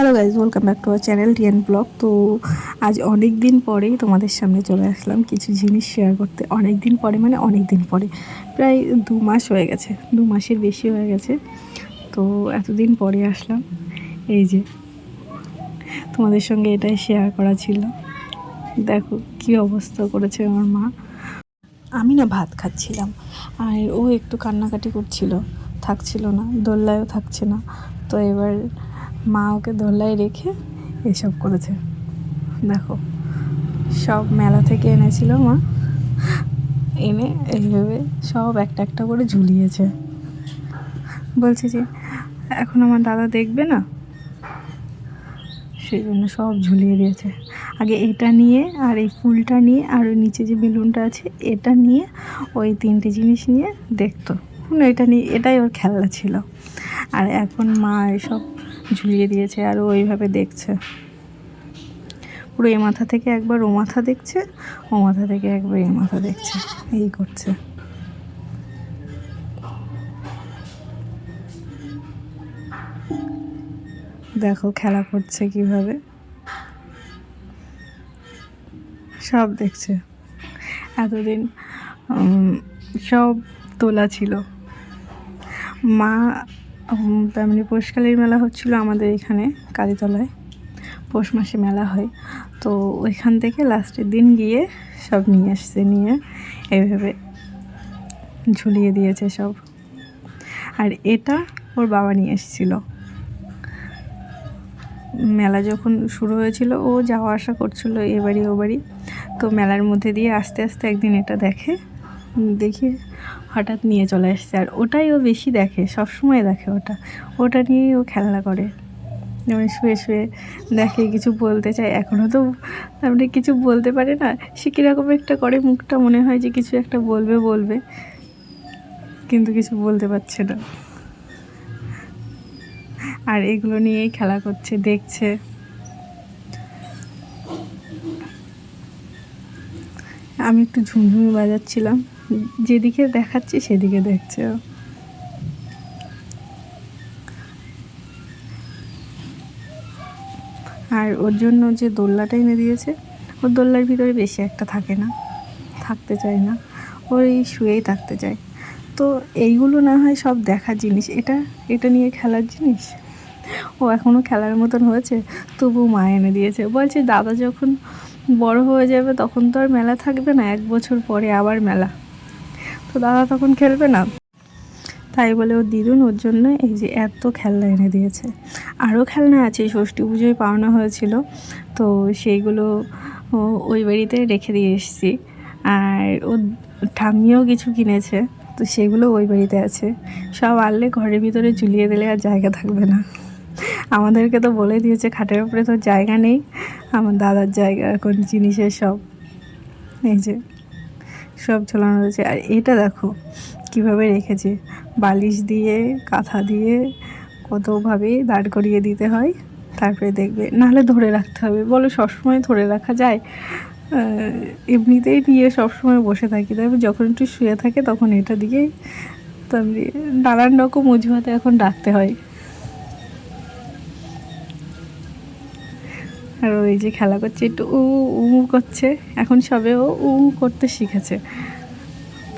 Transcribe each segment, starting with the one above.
Hello guys welcome back to our channel TN blog তো আজ অনেক দিন পরেই তোমাদের সামনে চলে আসলাম কিছু জিনিস শেয়ার করতে। অনেক দিন পরে মানে অনেক দিন পরে। প্রায় দু মাস হয়ে গেছে, দু মাসের বেশি হয়ে গেছে। তো এতদিন পরে আসলাম, এই যে তোমাদের সঙ্গে এটাই শেয়ার করা ছিল। দেখো কি অবস্থা করেছে আমার মা। আমি না ভাত খাচ্ছিলাম, আর ও একটু কান্নাকাটি করছিল, থাকছিল না, দোল্লায়ও থাকছে না। তো এবার মা ওকে দোল্লায় রেখে এসব করেছে। দেখো, সব মেলা থেকে এনেছিল মা। এনে এইভাবে সব একটা একটা করে ঝুলিয়েছে। বলছি যে, এখন আমার দাদা দেখবে না? সেই জন্য সব ঝুলিয়ে দিয়েছে। আগে এটা নিয়ে আর এই ফুলটা নিয়ে আর ওই নিচে যে বেলুনটা আছে, এটা নিয়ে ওই তিনটে জিনিস নিয়ে দেখতো। মানে এটা নিয়ে, এটাই ওর খেলনা ছিল। আর এখন মা এসব ঝুলিয়ে দিয়েছে আর ওইভাবে দেখছে। পুরো এ মাথা থেকে একবার ও মাথা দেখছে, ও মাথা থেকে একবার এ মাথা দেখছে। এই করছে। দেখো খেলা করছে কীভাবে। সব দেখছে। এতদিন সব তোলা ছিল। মা তেমনি পৌষকালীর মেলা হচ্ছিল আমাদের এখানে, কালীতলায়। পৌষ মাসে মেলা হয়। তো ওইখান থেকে লাস্টের দিন গিয়ে সব নিয়ে আসছে, নিয়ে এইভাবে ঝুলিয়ে দিয়েছে সব। আর এটা ওর বাবা নিয়ে এসেছিল। মেলা যখন শুরু হয়েছিল, ও যাওয়া আসা করছিল এ বাড়ি ও বাড়ি। তো মেলার মধ্যে দিয়ে আস্তে আস্তে একদিন এটা দেখে দেখে হঠাৎ নিয়ে চলে আসছে আর ওটাই ও বেশি দেখে সব সময় দেখে ওটা। ওটা নিয়েই ও খেলনা করে। যেমন শুয়ে শুয়ে দেখে, কিছু বলতে চায়। এখনও তো তারপরে কিছু বলতে পারে না। সে কীরকম একটা করে, মুখটা মনে হয় যে কিছু একটা বলবে বলবে। কিন্তু কিছু বলতে পারছে না। আর এগুলো নিয়েই খেলা করছে, দেখছে। আমি একটু ঝুমঝুমি বাজাচ্ছিলাম। যেদিকে দেখাচ্ছি, সেদিকে দেখছে। আর ওর জন্য যে দোল্লাটা এনে দিয়েছে, ওর দোল্লার ভিতরে বেশি একটা থাকে না, থাকতে চায় না। ওর এই শুয়েই থাকতে চায়। তো এইগুলো না হয় সব দেখার জিনিস। এটা এটা নিয়ে খেলার জিনিস? ও এখনও খেলার মতন হয়েছে, তবু মা এনে দিয়েছে। বলছে, দাদা যখন বড় হয়ে যাবে, তখন তো আর মেলা থাকবে না। এক বছর পরে আবার মেলা। তো দাদা তখন খেলবে না। তাই বলে ও দিদুন ওর জন্য এই যে এত খেলনা এনে দিয়েছে। আরও খেলনা আছে, ষষ্ঠী পুজোয় পাওনা হয়েছিল। তো সেইগুলো ওই বাড়িতে রেখে দিয়ে এসেছি। আর ও ঠাম্মিও কিছু কিনেছে, তো সেগুলো ওই বাড়িতে আছে। সব আনলে ঘরের ভিতরে ঝুলিয়ে দিলে আর জায়গা থাকবে না। আমাদেরকে তো বলে দিয়েছে, খাটের উপরে তো জায়গা নেই। আমার দাদার জায়গা, এখন জিনিসের সব। এই যে। সব ঝোলানো রয়েছে। আর এটা দেখো, কীভাবে রেখেছে। বালিশ দিয়ে, কাঁথা দিয়ে কতভাবে দাঁড় করিয়ে দিতে হয়, তারপরে দেখবে। নাহলে ধরে রাখতে হবে। বলো, সবসময় ধরে রাখা যায়? এমনিতেই নিয়ে সবসময় বসে থাকি। তারপর যখন একটু শুয়ে থাকে, তখন এটা দিয়েই তারপরে নানান রকম অজুহাতে এখন ডাকতে হয়। আর ওই যে খেলা করছে, একটু উ উ করছে। এখন সবে ও উ করতে শিখেছে।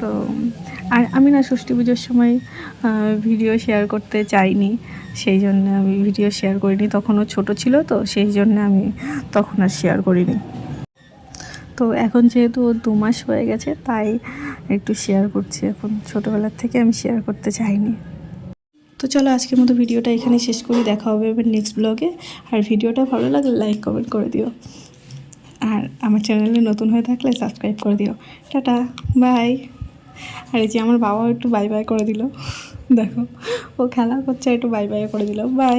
তো, আর আমি না ষষ্ঠী পুজোর সময় ভিডিও শেয়ার করতে চাইনি। সেই জন্য আমি ভিডিও শেয়ার করিনি। তখন ও ছোটো ছিল তো, সেই জন্য আমি তখন আর শেয়ার করিনি। তো এখন যেহেতু ওর দু মাস হয়ে গেছে, তাই একটু শেয়ার করছি। এখন ছোটোবেলার থেকে আমি শেয়ার করতে চাইনি। তো চলো আজকের মতো ভিডিওটা এখানে শেষ করি, দেখা হবে এবার নেক্সট ব্লগে আর ভিডিওটা ভালো লাগলে লাইক কমেন্ট করে দিও। আর আমার চ্যানেলে নতুন হয়ে থাকলে সাবস্ক্রাইব করে দিও। টাটা বাই আর এই যে আমার বাবাও একটু বাই বাই করে দিল। দেখো, ও খেলা করছে, একটু বাই বাই করে দিল। বাই